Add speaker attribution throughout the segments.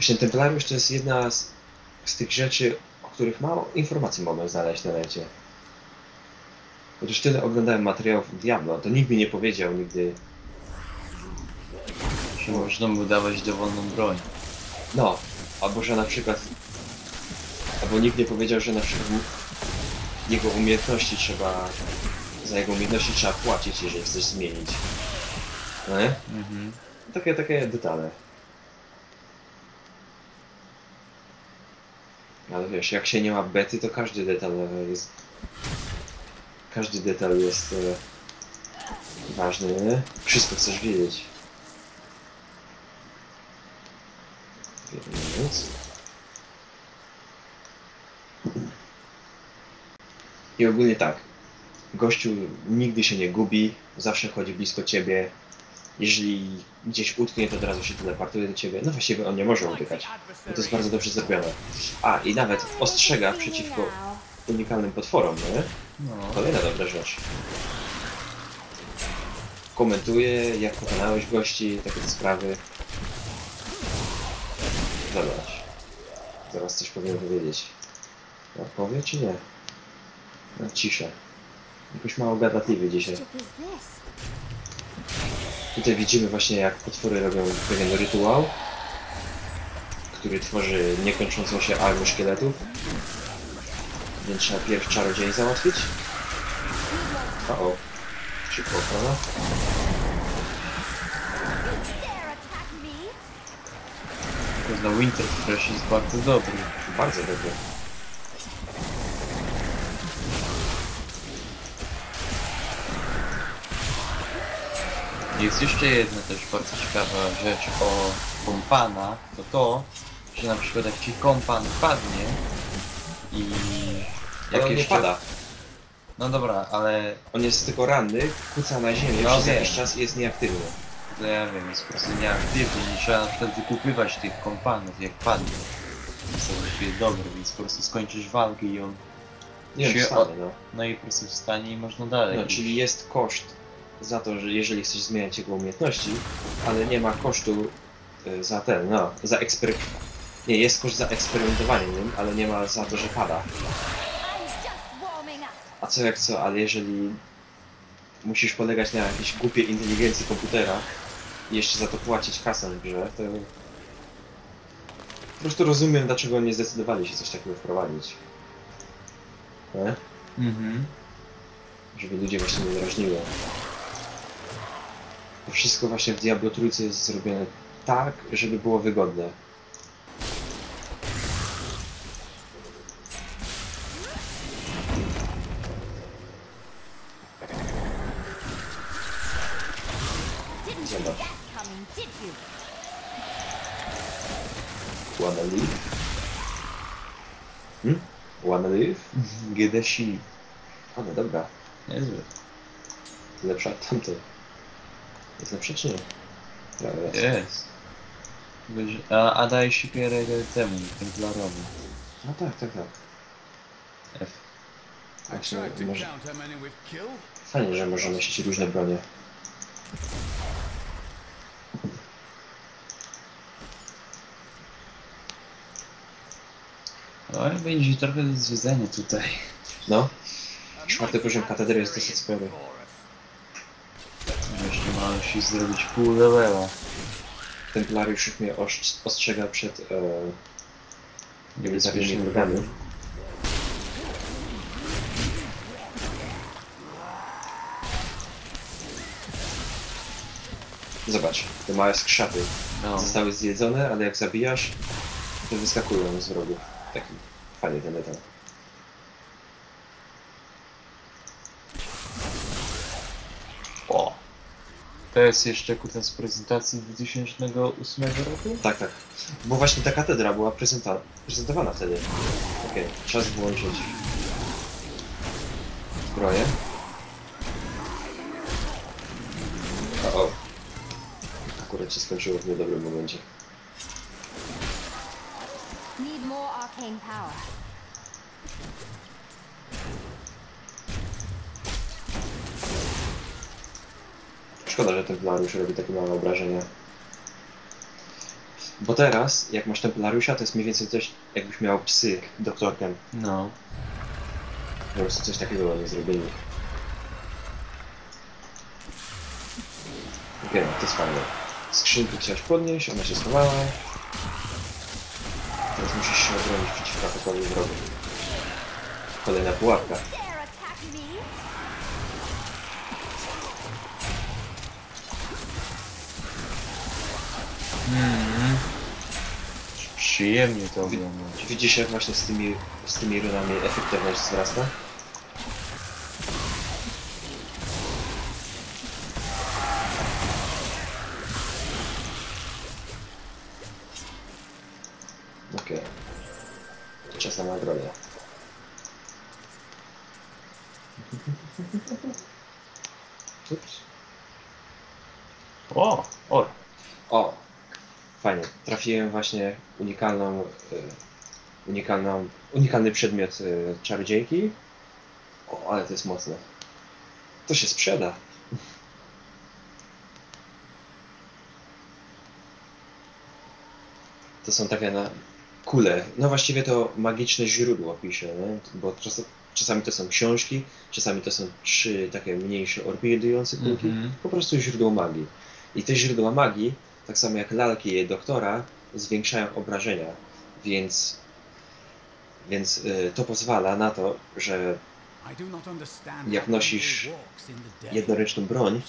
Speaker 1: Właśnie Templariusz to jest jedna z, z tych rzeczy, o których mało informacji mogłem znaleźć na necie. Chociaż tyle oglądałem materiałów Diablo, to nikt mi nie powiedział nigdy.
Speaker 2: Że można mu dawać dowolną broń.
Speaker 1: No, albo że na przykład. Albo nikt nie powiedział, że na przykład jego umiejętności trzeba. Za jego umiejętności trzeba płacić, jeżeli chcesz zmienić. No nie?
Speaker 2: Mhm.
Speaker 1: Takie, takie detale. Wiesz, jak się nie ma bety, to każdy detal jest. Każdy detal jest e, ważny? Wszystko chcesz wiedzieć. Więc... I ogólnie tak. Gościu nigdy się nie gubi, zawsze chodzi blisko ciebie. Jeżeli gdzieś utknie, to od razu się teleportuje do ciebie. No właściwie on nie może utykać. No to jest bardzo dobrze zrobione. A, i nawet ostrzega przeciwko unikalnym potworom, nie?
Speaker 2: No.
Speaker 1: Kolejna dobra rzecz. Komentuje, jak pokonałeś gości, takie sprawy. Zobacz. Zaraz coś powinien powiedzieć. No, powie czy nie? No, ciszę. Jakoś mało gadatliwy dzisiaj. Tutaj widzimy właśnie jak potwory robią pewien rytuał, który tworzy niekończącą się armię szkieletów. Więc trzeba pierw czarodziej załatwić. O, o. Szybko ochrona.
Speaker 2: Na Winter Fresh jest bardzo dobry.
Speaker 1: Bardzo dobry.
Speaker 2: Jest jeszcze jedna też bardzo ciekawa rzecz o kompana, to to, że na przykład jak ci kompan padnie i
Speaker 1: Ale on nie
Speaker 2: jeszcze-
Speaker 1: pada.
Speaker 2: No dobra, ale
Speaker 1: On jest tylko ranny, kuca na ziemię
Speaker 2: No
Speaker 1: przez
Speaker 2: wiem.
Speaker 1: jakiś czas i jest nieaktywny.
Speaker 2: to ja wiem, jest po prostu nieaktywny i trzeba na przykład wykupywać tych kompanów jak padnie. To właściwie dobre, więc po prostu skończysz walkę i on
Speaker 1: Nie wiem,
Speaker 2: Się
Speaker 1: wstanie, no.
Speaker 2: no i po prostu wstanie i można dalej.
Speaker 1: no.
Speaker 2: iść.
Speaker 1: Czyli jest koszt za to, że jeżeli chcesz zmieniać jego umiejętności, ale nie ma kosztu y, za ten, no, za ekspery... Nie, jest koszt za eksperymentowanie nim, ale nie ma za to, że pada. A co jak co, ale jeżeli musisz polegać na jakiejś głupiej inteligencji komputera i jeszcze za to płacić kasę w grze, to po prostu rozumiem, dlaczego nie zdecydowali się coś takiego wprowadzić. Nie?
Speaker 2: Mhm.
Speaker 1: Żeby ludzie właśnie nie drażniło. Wszystko właśnie w Diablo Trójce jest zrobione tak, żeby było wygodne. Zobacz. Wanna live? Hmm? Wanna live?
Speaker 2: Gedesi.
Speaker 1: A no dobra.
Speaker 2: Niezłe.
Speaker 1: Lepsza od tamtej. Jest lepsza czy nie? Prawie jest.
Speaker 2: A, a daj siekierę temu, Templarowi.
Speaker 1: No tak, tak, tak.
Speaker 2: F.
Speaker 3: To
Speaker 1: może, fajnie, że można nosić różne bronie.
Speaker 2: Ale będzie trochę do zwiedzania tutaj.
Speaker 1: No, czwarty poziom katedry jest dosyć spory.
Speaker 2: Jeszcze się zrobić pół levela.
Speaker 1: Templariusz już mnie ostrz- ostrzega przed e, niebezpiecznymi
Speaker 2: Niebezpiecznymi
Speaker 1: wrogami. Zobacz, te małe skrzaty
Speaker 2: No.
Speaker 1: zostały zjedzone, ale jak zabijasz, to wyskakują z wrogów. Taki fajny ten metal.
Speaker 2: O! To jest jeszcze kutas z prezentacji 2008 roku?
Speaker 1: Tak, tak. Bo właśnie ta katedra była prezenta- prezentowana wtedy. Okej, czas włączyć zbroję. O, o. Akurat się skończyło w niedobrym momencie.
Speaker 4: Need more arcane power.
Speaker 1: Szkoda, że Templariusz robi takie małe obrażenia. Bo teraz, jak masz Templariusza, to jest mniej więcej coś, jakbyś miał psy doktorkiem.
Speaker 2: No.
Speaker 1: Po prostu coś takiego oni zrobili. Okej, to jest fajne. Skrzynki chciałeś podnieść, ona się schowała. Teraz musisz się obronić przeciwko atakowi wrogu. Kolejna pułapka.
Speaker 2: Mhm. Przyjemnie to oglądać.
Speaker 1: Widzisz jak właśnie z tymi, z tymi runami efektywność wzrasta? Okej. Czas na nagrodę. Ups.
Speaker 2: O! O!
Speaker 1: O! Fajnie. Trafiłem właśnie unikalną, y, unikalną, unikalny przedmiot y, czarodziejki. O, ale to jest mocne. To się sprzeda. To są takie na kule. No właściwie to magiczne źródło pisze, nie? bo czas, czasami to są książki, czasami to są trzy takie mniejsze orbidujące kulki.
Speaker 2: Mhm.
Speaker 1: Po prostu źródło magii. I te źródła magii, tak samo jak lalki jej doktora, zwiększają obrażenia, więc, więc y, to pozwala na to, że
Speaker 3: Jak nosisz
Speaker 1: jednoręczną broń,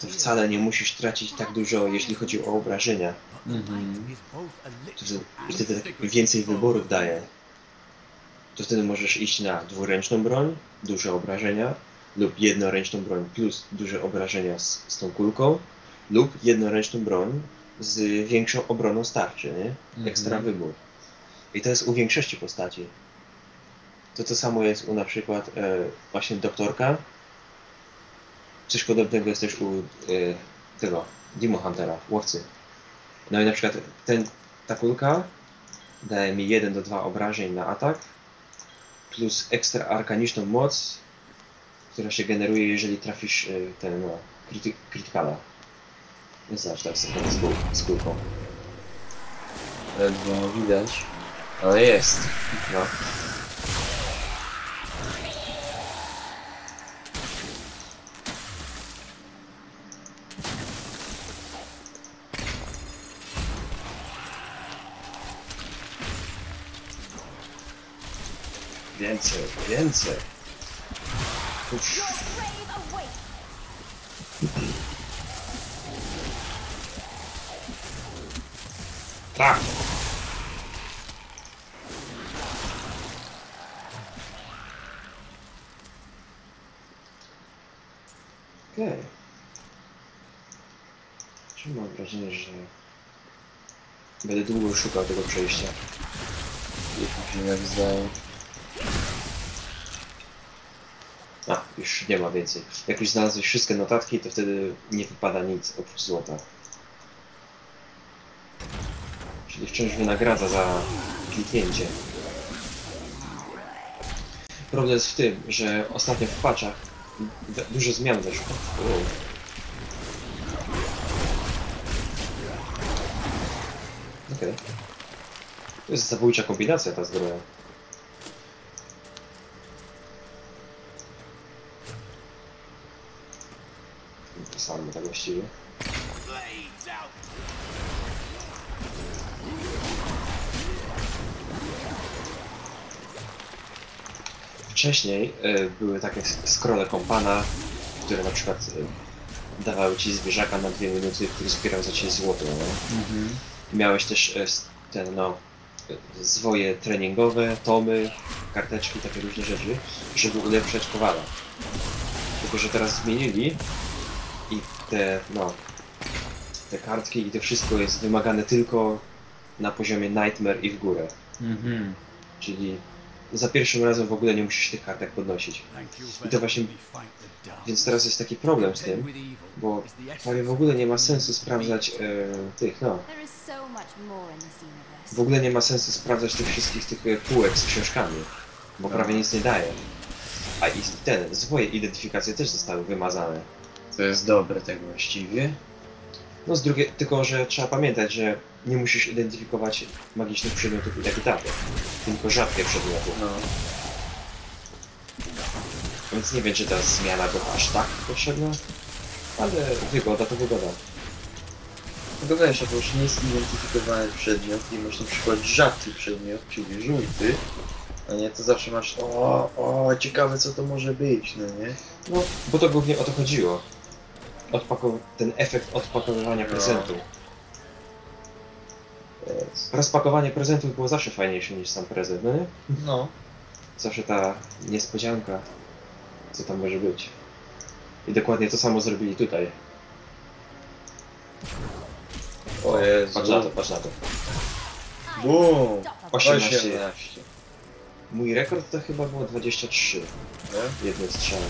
Speaker 1: to wcale nie musisz tracić tak dużo, jeśli chodzi o obrażenia.
Speaker 2: Mhm.
Speaker 1: To wtedy, tak więcej wyborów daje. To wtedy możesz iść na dwuręczną broń, duże obrażenia, lub jednoręczną broń plus duże obrażenia z, z tą kulką, lub jednoręczną broń z większą obroną starczy, nie? Ekstra
Speaker 2: Mhm.
Speaker 1: wybór. I to jest u większości postaci. To to samo jest u na przykład e, właśnie doktorka. Coś podobnego jest też u e, tego Demon Huntera, łowcy. No i na przykład ten, ta kulka daje mi 1 do 2 obrażeń na atak plus ekstra arkaniczną moc, która się generuje, jeżeli trafisz e, ten no, kryty, krytykala. Zobacz, tak sobie z, kul, z kulką.
Speaker 2: Ledwo widać. Ale jest.
Speaker 1: No. Więcej, więcej. Uff. Tak! Okej. Czy mam wrażenie, że będę długo szukał tego przejścia.
Speaker 2: Jak mi się tak.
Speaker 1: A, już nie ma więcej. Jak już znalazłeś wszystkie notatki, to wtedy nie wypada nic oprócz złota. Czyli wciąż wynagradza za kliknięcie. Problem jest w tym, że ostatnio w patchach w- dużo zmian weszło. Okej. To jest zabójcza kombinacja ta zbroja. To samo tak właściwie. Wcześniej e, były takie scrolle kompana, które na przykład e, dawały ci zwierzaka na dwie minuty, który zbierał za ciebie złoto. No?
Speaker 2: Mhm.
Speaker 1: Miałeś też e, ten, no, zwoje treningowe, tomy, karteczki, takie różne rzeczy, żeby ulepszać kowala. Tylko, że teraz zmienili i te, no, te kartki i to wszystko jest wymagane tylko na poziomie Nightmare i w górę.
Speaker 2: Mhm.
Speaker 1: Czyli za pierwszym razem w ogóle nie musisz tych kartek podnosić.
Speaker 3: I to właśnie.
Speaker 1: Więc teraz jest taki problem z tym, bo prawie w ogóle nie ma sensu sprawdzać e, tych, no, w ogóle nie ma sensu sprawdzać tych wszystkich tych e, półek z książkami, bo prawie nic nie daje. A i ten, zwoje identyfikacje też zostały wymazane.
Speaker 2: To jest dobre tak właściwie.
Speaker 1: No z drugiej, tylko że trzeba pamiętać, że nie musisz identyfikować magicznych przedmiotów i tak i tak, tylko rzadkie przedmioty.
Speaker 2: No.
Speaker 1: Więc nie wiem, czy ta zmiana go aż tak potrzebna, ale wygoda to wygoda.
Speaker 2: No weź, jak już nie jest identyfikowany przedmiot i masz na przykład rzadki przedmiot, czyli żółty, a nie, to zawsze masz o, o, ciekawe co to może być, no nie?
Speaker 1: No, bo to głównie o to chodziło. Odpakow- ten efekt odpakowywania
Speaker 2: No.
Speaker 1: prezentu.
Speaker 2: Jest.
Speaker 1: Rozpakowanie prezentów było zawsze fajniejsze niż sam prezent, no nie?
Speaker 2: No.
Speaker 1: Zawsze ta niespodzianka, co tam może być. I dokładnie to samo zrobili tutaj.
Speaker 2: O Jezu.
Speaker 1: Patrz na to, patrz na to.
Speaker 2: Bum!
Speaker 4: Unstoppable.
Speaker 1: 18.
Speaker 2: 18.
Speaker 1: Mój rekord to chyba było 23
Speaker 2: Nie?
Speaker 1: jednym strzałem.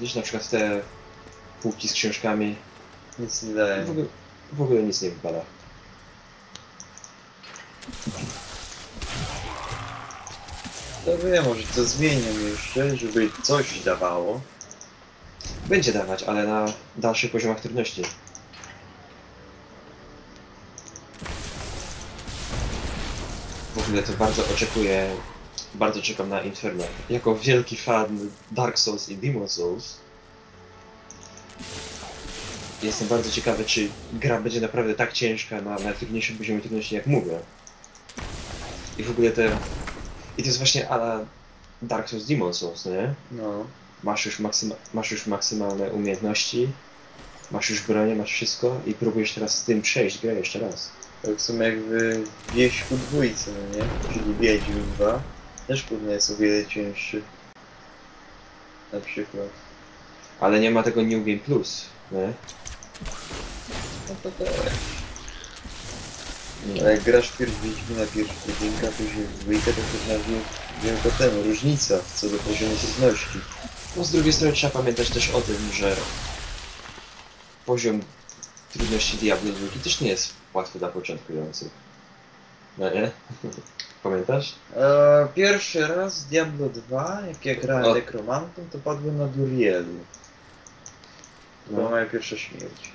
Speaker 1: Widzisz na przykład te półki z książkami,
Speaker 2: Nic nie daje.
Speaker 1: w ogóle, w ogóle nic nie wypada.
Speaker 2: To wiem, może to zmienią jeszcze, żeby coś dawało.
Speaker 1: Będzie dawać, ale na dalszych poziomach trudności. W ogóle to bardzo oczekuję, bardzo czekam na Inferno. Jako wielki fan Dark Souls i Demon Souls jestem bardzo ciekawy, czy gra będzie naprawdę tak ciężka na najtrudniejszym poziomie trudności, jak mówię. I w ogóle te... I to jest właśnie ala Dark Souls, Demon Souls, no nie?
Speaker 2: No.
Speaker 1: masz już, maksyma masz już maksymalne umiejętności, masz już bronię, masz wszystko i próbujesz teraz z tym przejść grę jeszcze raz.
Speaker 2: Tak w sumie jakby wieśku dwójcy, no nie? Czyli Wiedźmin 2. Też pewnie jest o wiele cięższy. Na przykład.
Speaker 1: Ale nie ma tego New Game Plus, nie?
Speaker 2: No to też. Ale jak grasz pierw Wiedźmina pierwszy jedynka, później w dwójkę, to pewna wie, wielka ten, różnica co do poziomu trudności.
Speaker 1: No z drugiej strony trzeba pamiętać też o tym, że poziom trudności Diablo 2 też nie jest łatwy dla początkujących. No nie? Pamiętasz?
Speaker 2: E, pierwszy raz Diablo 2, jak ja grałem
Speaker 1: O.
Speaker 2: nekromantą, to padłem na Durielu. To była
Speaker 1: No.
Speaker 2: moja pierwsza śmierć.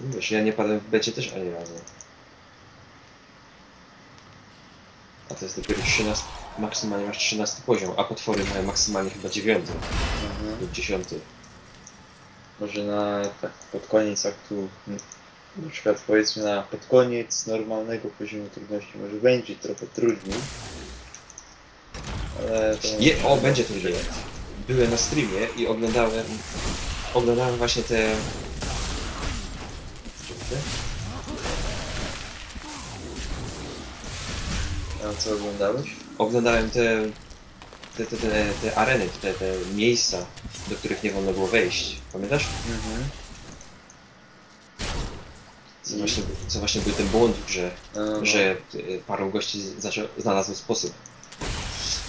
Speaker 1: Wiesz, ja nie padłem w becie też ani razu. A to jest dopiero 13, maksymalnie masz 13 poziom, a potwory mają maksymalnie chyba 9
Speaker 2: Mhm.
Speaker 1: lub 10.
Speaker 2: Może na tak pod koniec aktu, hmm, na przykład powiedzmy na pod koniec normalnego poziomu trudności może będzie trochę trudniej. Ale to
Speaker 1: Je, o, będzie trudniej. Byłem na streamie i oglądałem, oglądałem właśnie te...
Speaker 2: A co oglądałeś?
Speaker 1: Oglądałem te, te, te, te, te areny, te, te miejsca, do których nie wolno było wejść. Pamiętasz?
Speaker 2: Mhm.
Speaker 1: Co właśnie, co właśnie był ten błąd grze,
Speaker 2: No,
Speaker 1: że y, paru gości znalazło sposób.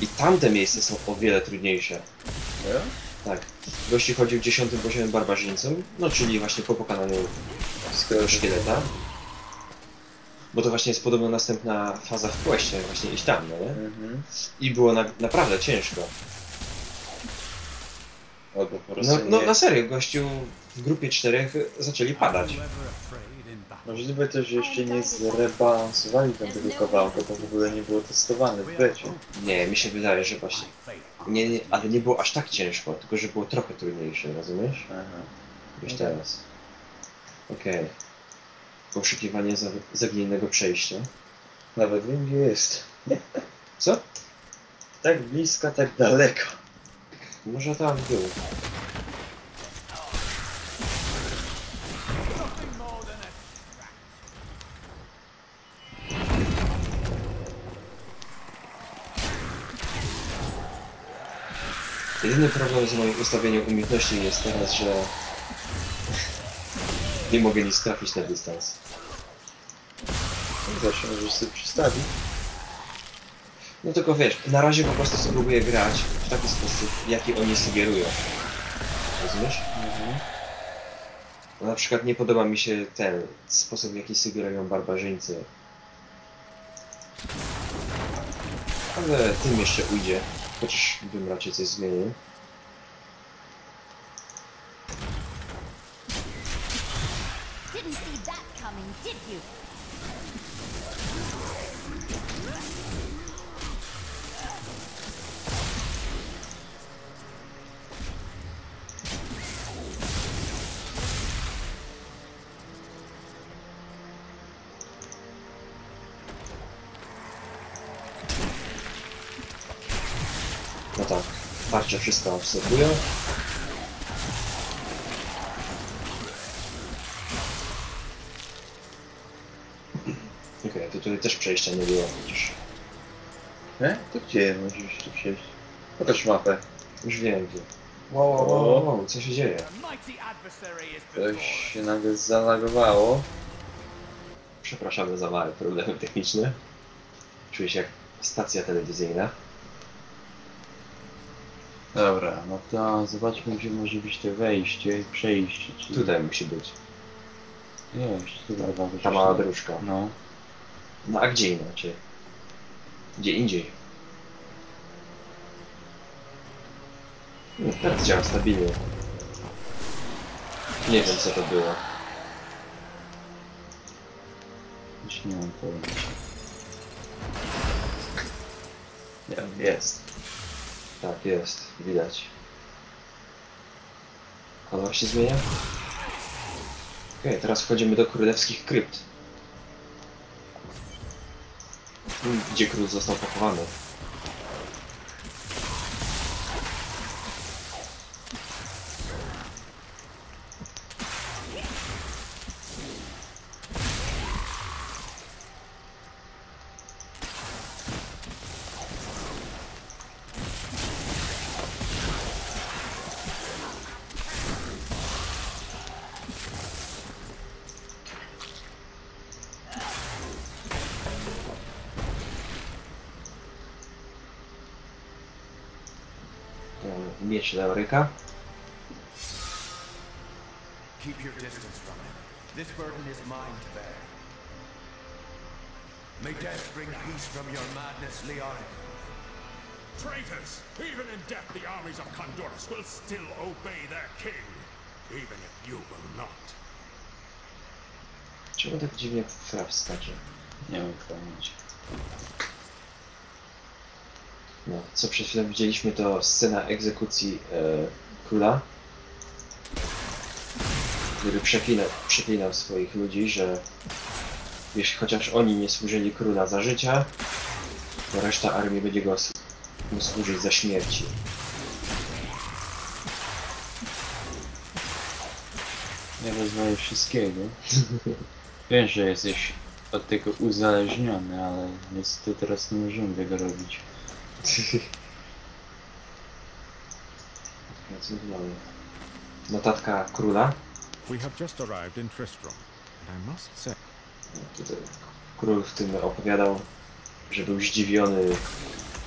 Speaker 1: I tamte miejsca są o wiele trudniejsze.
Speaker 2: no.
Speaker 1: Tak. Gości chodził dziesiątym poziomem barbarzyńcą, no czyli właśnie po pokonaniu szkieleta. Bo to właśnie jest podobno następna faza w queście, właśnie iść tam, no nie?
Speaker 2: Mhm.
Speaker 1: I było na, naprawdę ciężko.
Speaker 2: Albo po prostu
Speaker 1: No, no na serio, gościu w grupie czterech zaczęli padać.
Speaker 2: Możliwe też, że jeszcze nie zrebalansowali tam tego kawałka, bo w ogóle nie było testowane w becie.
Speaker 1: Nie, mi się wydaje, że właśnie... Nie, nie, ale nie było aż tak ciężko, tylko że było trochę trudniejsze, rozumiesz?
Speaker 2: Aha.
Speaker 1: Niż
Speaker 2: Okej.
Speaker 1: teraz. Okej. Poszukiwanie za, zaginionego przejścia.
Speaker 2: Nawet wiem gdzie jest.
Speaker 1: Co?
Speaker 2: Tak blisko, tak daleko.
Speaker 1: Może tam był. Jedyny problem z moim ustawieniem umiejętności jest teraz, że nie mogę nic trafić na dystans.
Speaker 2: Zawsze możesz sobie przystawić.
Speaker 1: No tylko wiesz, na razie po prostu spróbuję grać w taki sposób, jaki oni sugerują. Rozumiesz?
Speaker 2: Mhm.
Speaker 1: No, na przykład nie podoba mi się ten sposób, w jaki sugerują barbarzyńcy. Ale tym jeszcze ujdzie, Choć bym raczej coś zmienił.
Speaker 4: Didn't see that coming, did you?
Speaker 1: Tarcze wszystko absorbują. Okej, to tutaj też przejścia nie było przecież.
Speaker 2: E? To gdzie możesz tu przejść? Pokaż mapę.
Speaker 1: Już wiem gdzie. Wow, wow, wow, wow, co się dzieje?
Speaker 2: Coś się nagle zalagowało.
Speaker 1: Przepraszamy za małe problemy techniczne. Czuję się jak stacja telewizyjna.
Speaker 2: Dobra, no to zobaczmy gdzie może być to wejście i przejście. Czyli...
Speaker 1: Tutaj musi być.
Speaker 2: Jest, tutaj chyba
Speaker 1: Ta mała dróżka.
Speaker 2: No.
Speaker 1: No a gdzie inaczej? Gdzie indziej? No, teraz działa stabilnie. Nie wiem co to było.
Speaker 2: Już nie mam pojęcia. Nie, jest.
Speaker 1: Tak, jest. Widać. Kolor się zmienia? Okej, teraz wchodzimy do królewskich krypt. Gdzie król został pochowany. Miecz Leoryka.
Speaker 3: Keep your distance from him. This burden is mine to bear. May death bring peace from your madness, Leoric.
Speaker 5: Traitors! Even in death, the armies of Condorus will still obey their king, even if you will not.
Speaker 1: Czemu tak dziwnie fraw skacze?
Speaker 2: Nie mam pojęcia.
Speaker 1: No, co przed chwilą widzieliśmy to scena egzekucji e, króla, który przeklinał, przeklinał swoich ludzi, że jeśli chociaż oni nie służyli króla za życia, to reszta armii będzie go mu służyć za śmierci.
Speaker 2: Nie rozwoję wszystkiego. Wiem, że jesteś od tego uzależniony, ale niestety teraz nie możemy tego robić.
Speaker 1: No? Notatka króla.
Speaker 5: We have just arrived in Tristram, and I must say,
Speaker 1: Tutaj król w tym opowiadał, że był zdziwiony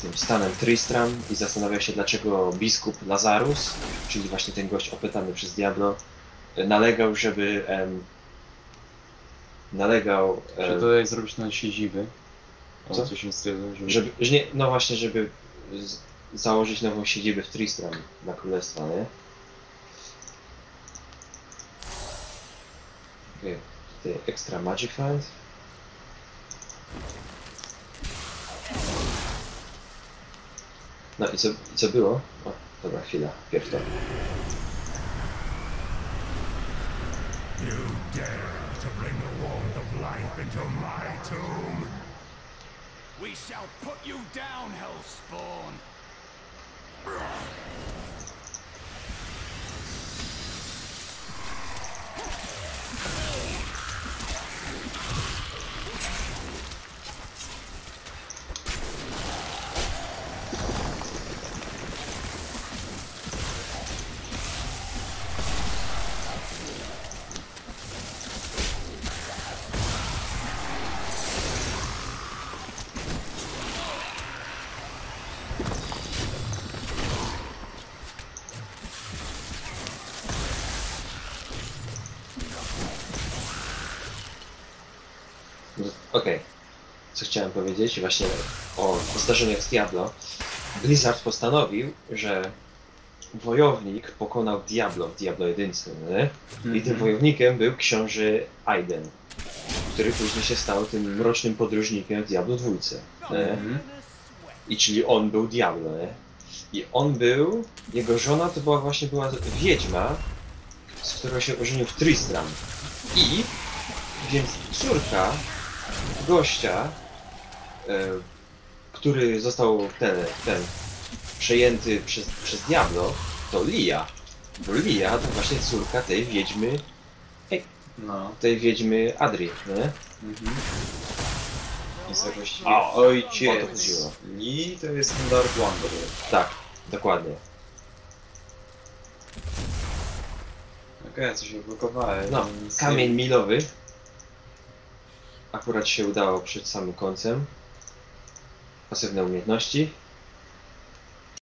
Speaker 1: tym stanem Tristram i zastanawiał się, dlaczego biskup Lazarus, czyli właśnie ten gość opytany przez Diablo, nalegał, żeby em, nalegał, em,
Speaker 2: tutaj zrobić na siedziby? O
Speaker 1: Co?
Speaker 2: co się stylu, żeby...
Speaker 1: żeby, że nie, no właśnie, żeby z, założyć nową siedzibę w Tristram dla królestwa, nie? Okej, tutaj extra magic find. No i co, i co było? O, dobra, chwila, pierw to.
Speaker 5: you dare to bring the wand of life into my tomb?
Speaker 3: We shall put you down, Hellspawn!
Speaker 1: Co chciałem powiedzieć właśnie o zdarzeniach z Diablo. Blizzard postanowił, że wojownik pokonał Diablo w Diablo 1, no nie? I tym
Speaker 2: Mhm.
Speaker 1: wojownikiem był książę Aiden, który później się stał tym mrocznym podróżnikiem w Diablo 2. Nie?
Speaker 2: Mhm.
Speaker 1: I czyli on był Diablo, nie? I on był, jego żona to była właśnie była wiedźma, z którą się ożenił w Tristram. I więc córka gościa, który został ten, ten przejęty przez, przez Diablo, to Lia. Bo Lia to właśnie córka tej wiedźmy,
Speaker 2: No.
Speaker 1: tej wiedźmy Adri, nie?
Speaker 2: Mhm. I za właściwie
Speaker 1: O, o to
Speaker 2: ojciec
Speaker 1: chodziło.
Speaker 2: Lee to jest ten Dark Wanderer.
Speaker 1: Tak, dokładnie.
Speaker 2: Okej, okay, coś odblokowałem.
Speaker 1: No,
Speaker 2: nic
Speaker 1: kamień milowy. Akurat się udało przed samym końcem. Pasywne umiejętności.